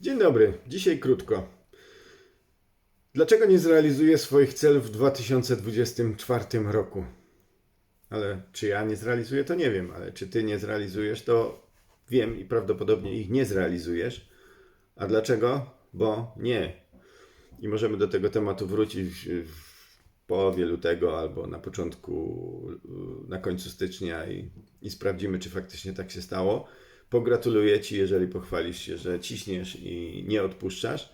Dzień dobry. Dzisiaj krótko. Dlaczego nie zrealizuję swoich celów w 2024 roku? Ale czy ja nie zrealizuję, to nie wiem, ale czy ty nie zrealizujesz, to wiem i prawdopodobnie ich nie zrealizujesz. A dlaczego? Bo nie. I możemy do tego tematu wrócić w w połowie lutego albo na początku, na końcu stycznia i, i sprawdzimy, czy faktycznie tak się stało. Pogratuluję Ci, jeżeli pochwalisz się, że ciśniesz i nie odpuszczasz.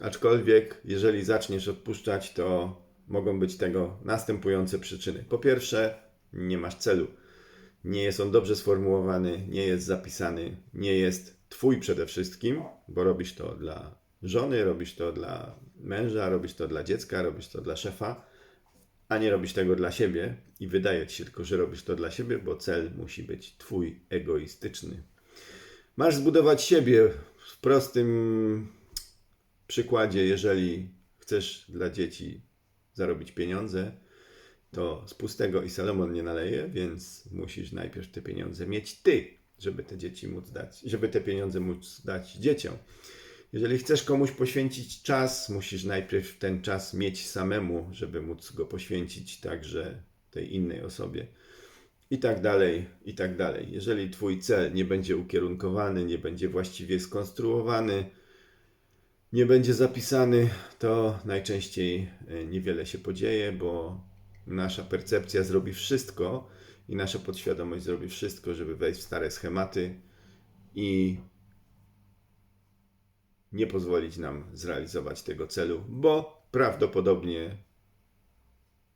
Aczkolwiek, jeżeli zaczniesz odpuszczać, to mogą być tego następujące przyczyny. Po pierwsze, nie masz celu. Nie jest on dobrze sformułowany, nie jest zapisany, nie jest Twój przede wszystkim, bo robisz to dla żony, robisz to dla męża, robisz to dla dziecka, robisz to dla szefa, a nie robisz tego dla siebie i wydaje ci się tylko, że robisz to dla siebie, bo cel musi być Twój egoistyczny. Masz zbudować siebie w prostym przykładzie, jeżeli chcesz dla dzieci zarobić pieniądze, to z pustego i Salomon nie naleje, więc musisz najpierw te pieniądze mieć ty, żeby te dzieci móc dać, żeby te pieniądze móc dać dzieciom. Jeżeli chcesz komuś poświęcić czas, musisz najpierw ten czas mieć samemu, żeby móc go poświęcić także tej innej osobie. I tak dalej, i tak dalej. Jeżeli Twój cel nie będzie ukierunkowany, nie będzie właściwie skonstruowany, nie będzie zapisany, to najczęściej e, niewiele się podzieje, bo nasza percepcja zrobi wszystko i nasza podświadomość zrobi wszystko, żeby wejść w stare schematy i nie pozwolić nam zrealizować tego celu, bo prawdopodobnie,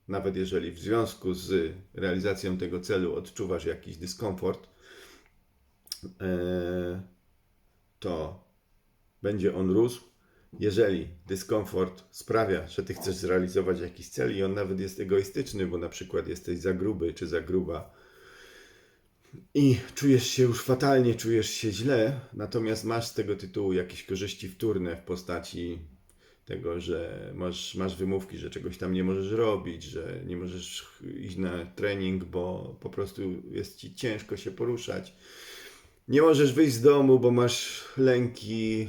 nawet jeżeli w związku z realizacją tego celu odczuwasz jakiś dyskomfort, e, to będzie on rósł. Jeżeli dyskomfort sprawia, że ty chcesz zrealizować jakiś cel i on nawet jest egoistyczny, bo na przykład jesteś za gruby czy za gruba, i czujesz się już fatalnie, czujesz się źle, natomiast masz z tego tytułu jakieś korzyści wtórne w postaci tego, że masz, masz wymówki, że czegoś tam nie możesz robić, że nie możesz iść na trening, bo po prostu jest ci ciężko się poruszać. Nie możesz wyjść z domu, bo masz lęki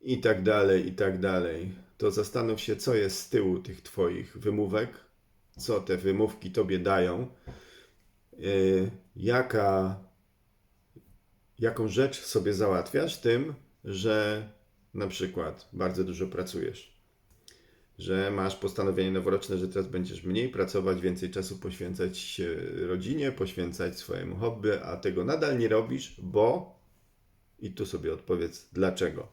i tak dalej, i tak dalej. To zastanów się, co jest z tyłu tych twoich wymówek, co te wymówki tobie dają y, jaka, jaką rzecz sobie załatwiasz tym, że na przykład bardzo dużo pracujesz. Że masz postanowienie noworoczne, że teraz będziesz mniej pracować, więcej czasu poświęcać rodzinie, poświęcać swojemu hobby, a tego nadal nie robisz, bo i tu sobie odpowiedz dlaczego.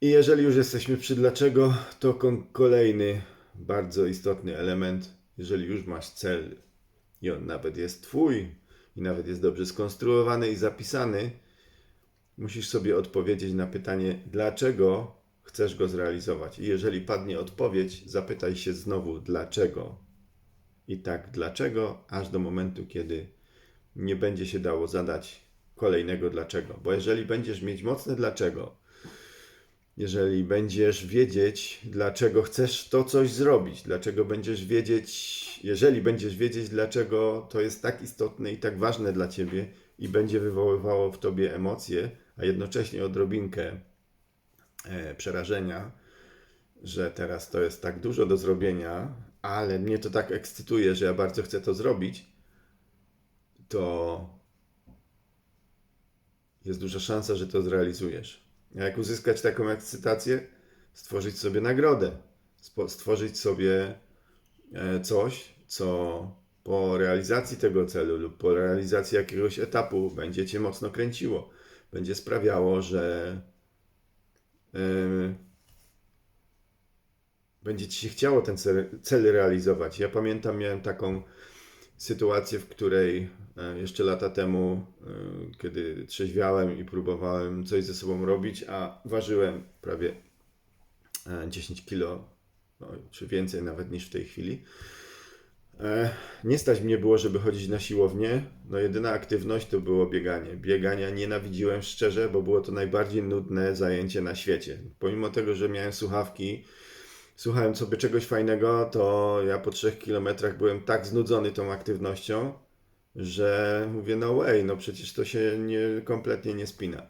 I jeżeli już jesteśmy przy dlaczego, to kolejny bardzo istotny element, jeżeli już masz cel i on nawet jest Twój i nawet jest dobrze skonstruowany i zapisany, musisz sobie odpowiedzieć na pytanie, dlaczego chcesz go zrealizować. I jeżeli padnie odpowiedź, zapytaj się znowu, dlaczego. I tak, dlaczego, aż do momentu, kiedy nie będzie się dało zadać kolejnego dlaczego. Bo jeżeli będziesz mieć mocne dlaczego, jeżeli będziesz wiedzieć, dlaczego chcesz to coś zrobić, dlaczego będziesz wiedzieć, jeżeli będziesz wiedzieć, dlaczego to jest tak istotne i tak ważne dla ciebie i będzie wywoływało w tobie emocje, a jednocześnie odrobinkę e, przerażenia, że teraz to jest tak dużo do zrobienia, ale mnie to tak ekscytuje, że ja bardzo chcę to zrobić, to jest duża szansa, że to zrealizujesz. A jak uzyskać taką ekscytację? Stworzyć sobie nagrodę, stworzyć sobie e, coś, co po realizacji tego celu lub po realizacji jakiegoś etapu będzie cię mocno kręciło. Będzie sprawiało, że e, będzie ci się chciało ten cel, cel realizować. Ja pamiętam, miałem taką sytuację, w której e, jeszcze lata temu, e, kiedy trzeźwiałem i próbowałem coś ze sobą robić, a ważyłem prawie e, 10 kilo, no, czy więcej nawet niż w tej chwili. E, Nie stać mnie było, żeby chodzić na siłownię. No jedyna aktywność to było bieganie. Biegania nienawidziłem szczerze, bo było to najbardziej nudne zajęcie na świecie. Pomimo tego, że miałem słuchawki, słuchałem sobie czegoś fajnego, to ja po trzech kilometrach byłem tak znudzony tą aktywnością, że mówię, no way, no przecież to się nie, kompletnie nie spina.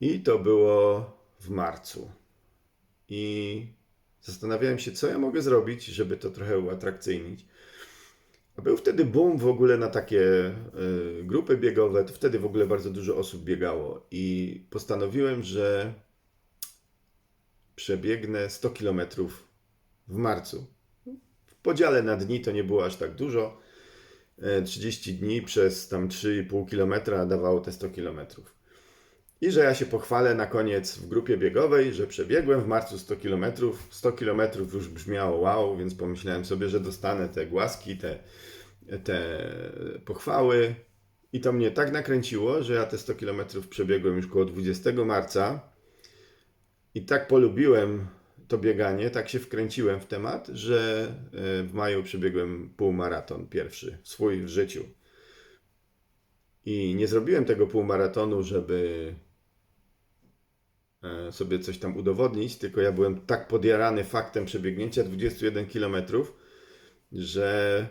I to było w marcu. I zastanawiałem się, co ja mogę zrobić, żeby to trochę uatrakcyjnić. Był wtedy boom w ogóle na takie y, grupy biegowe, to wtedy w ogóle bardzo dużo osób biegało i postanowiłem, że przebiegnę 100 km w marcu. W podziale na dni to nie było aż tak dużo. E, 30 dni przez tam 3,5 km dawało te 100 km. I że ja się pochwalę na koniec w grupie biegowej, że przebiegłem w marcu 100 km. 100 km już brzmiało wow, więc pomyślałem sobie, że dostanę te głaski, te, te pochwały. I to mnie tak nakręciło, że ja te 100 km przebiegłem już koło 20 marca. I tak polubiłem to bieganie, tak się wkręciłem w temat, że e, w maju przebiegłem półmaraton pierwszy, swój w życiu. I nie zrobiłem tego półmaratonu, żeby e, sobie coś tam udowodnić, tylko ja byłem tak podjarany faktem przebiegnięcia 21 km, że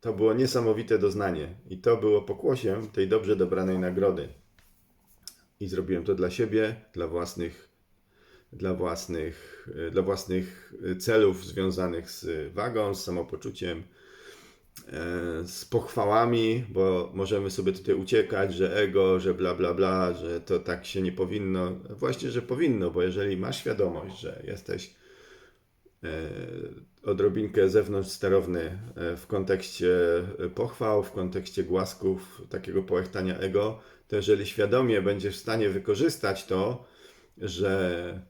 to było niesamowite doznanie. I to było pokłosiem tej dobrze dobranej nagrody. I zrobiłem to dla siebie, dla własnych, dla własnych, e, dla własnych celów związanych z wagą, z samopoczuciem, z pochwałami, bo możemy sobie tutaj uciekać, że ego, że bla bla bla, że to tak się nie powinno. Właśnie, że powinno, bo jeżeli masz świadomość, że jesteś e, odrobinkę zewnątrz sterowny e, w kontekście pochwał, w kontekście głasków, takiego połechtania ego, to jeżeli świadomie będziesz w stanie wykorzystać to, że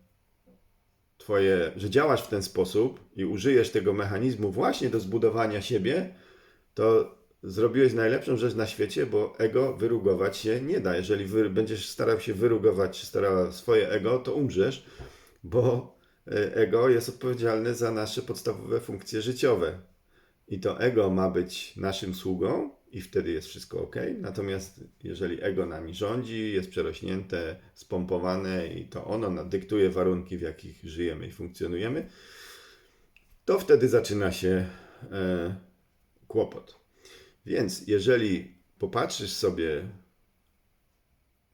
twoje, że działasz w ten sposób i użyjesz tego mechanizmu właśnie do zbudowania siebie, to zrobiłeś najlepszą rzecz na świecie, bo ego wyrugować się nie da. Jeżeli będziesz starał się wyrugować, czy starała swoje ego, to umrzesz, bo e, ego jest odpowiedzialne za nasze podstawowe funkcje życiowe. I to ego ma być naszym sługą i wtedy jest wszystko ok. Natomiast jeżeli ego nami rządzi, jest przerośnięte, spompowane i to ono nadyktuje warunki, w jakich żyjemy i funkcjonujemy, to wtedy zaczyna się e, kłopot. Więc jeżeli popatrzysz sobie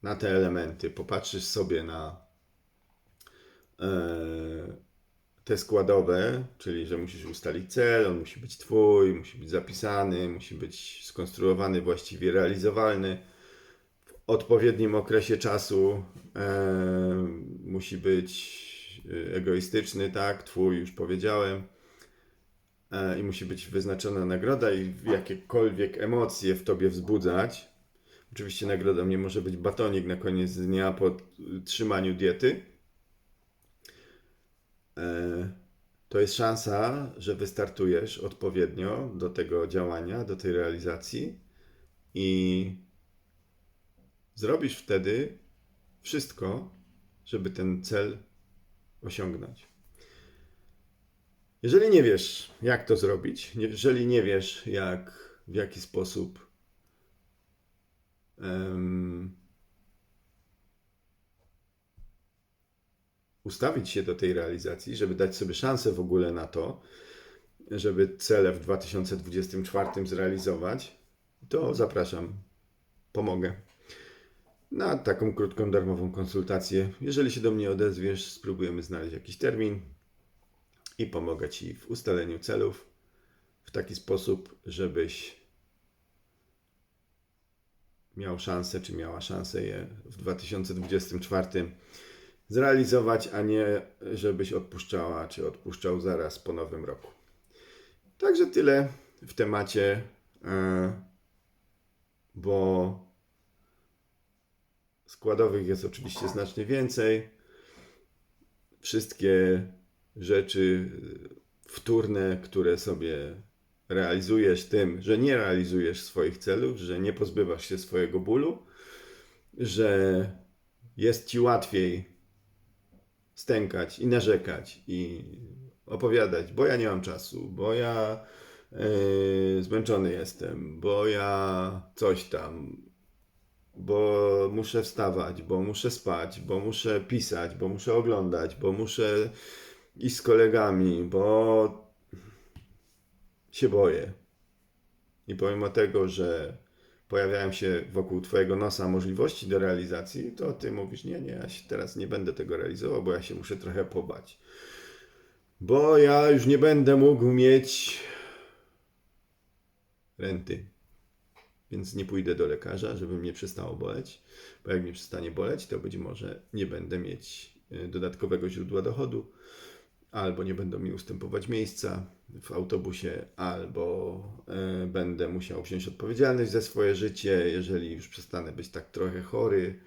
na te elementy, popatrzysz sobie na e, te składowe, czyli że musisz ustalić cel, on musi być twój, musi być zapisany, musi być skonstruowany, właściwie realizowalny w odpowiednim okresie czasu, e, musi być e, egoistyczny, tak, twój już powiedziałem, i musi być wyznaczona nagroda i jakiekolwiek emocje w tobie wzbudzać. Oczywiście nagrodą nie może być batonik na koniec dnia po trzymaniu diety. E, To jest szansa, że wystartujesz odpowiednio do tego działania, do tej realizacji i zrobisz wtedy wszystko, żeby ten cel osiągnąć. Jeżeli nie wiesz, jak to zrobić, jeżeli nie wiesz, jak, w jaki sposób em, ustawić się do tej realizacji, żeby dać sobie szansę w ogóle na to, żeby cele w 2024 zrealizować, to zapraszam, pomogę. Na taką krótką, darmową konsultację. Jeżeli się do mnie odezwiesz, spróbujemy znaleźć jakiś termin i pomogę Ci w ustaleniu celów w taki sposób, żebyś miał szansę, czy miała szansę je w 2024 zrealizować, a nie żebyś odpuszczała, czy odpuszczał zaraz po nowym roku. Także tyle w temacie, e, bo składowych jest oczywiście znacznie więcej. Wszystkie rzeczy wtórne, które sobie realizujesz tym, że nie realizujesz swoich celów, że nie pozbywasz się swojego bólu, że jest ci łatwiej stękać i narzekać i opowiadać, bo ja nie mam czasu, bo ja yy, zmęczony jestem, bo ja coś tam, bo muszę wstawać, bo muszę spać, bo muszę pisać, bo muszę oglądać, bo muszę iść z kolegami, bo się boję. i pomimo tego, że pojawiają się wokół Twojego nosa możliwości do realizacji, to Ty mówisz, nie, nie, ja się teraz nie będę tego realizował, bo ja się muszę trochę pobać. Bo ja już nie będę mógł mieć renty. Więc nie pójdę do lekarza, żeby mnie przestało boleć, bo jak mnie przestanie boleć, to być może nie będę mieć y, dodatkowego źródła dochodu, albo nie będą mi ustępować miejsca w autobusie, albo y, będę musiał wziąć odpowiedzialność za swoje życie, jeżeli już przestanę być tak trochę chory.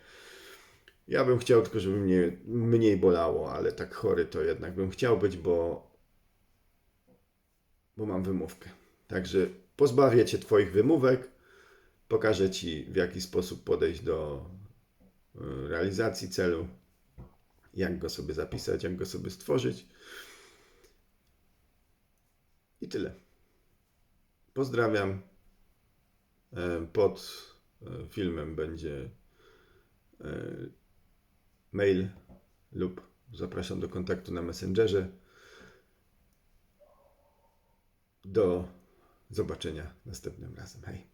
Ja bym chciał tylko, żeby mnie mniej bolało, ale tak chory to jednak bym chciał być, bo, bo mam wymówkę. Także pozbawię cię Twoich wymówek, pokażę Ci, w jaki sposób podejść do y, realizacji celu, jak go sobie zapisać, jak go sobie stworzyć. I tyle. Pozdrawiam. E, Pod e, filmem będzie e, mail lub zapraszam do kontaktu na Messengerze. Do zobaczenia następnym razem. Hej.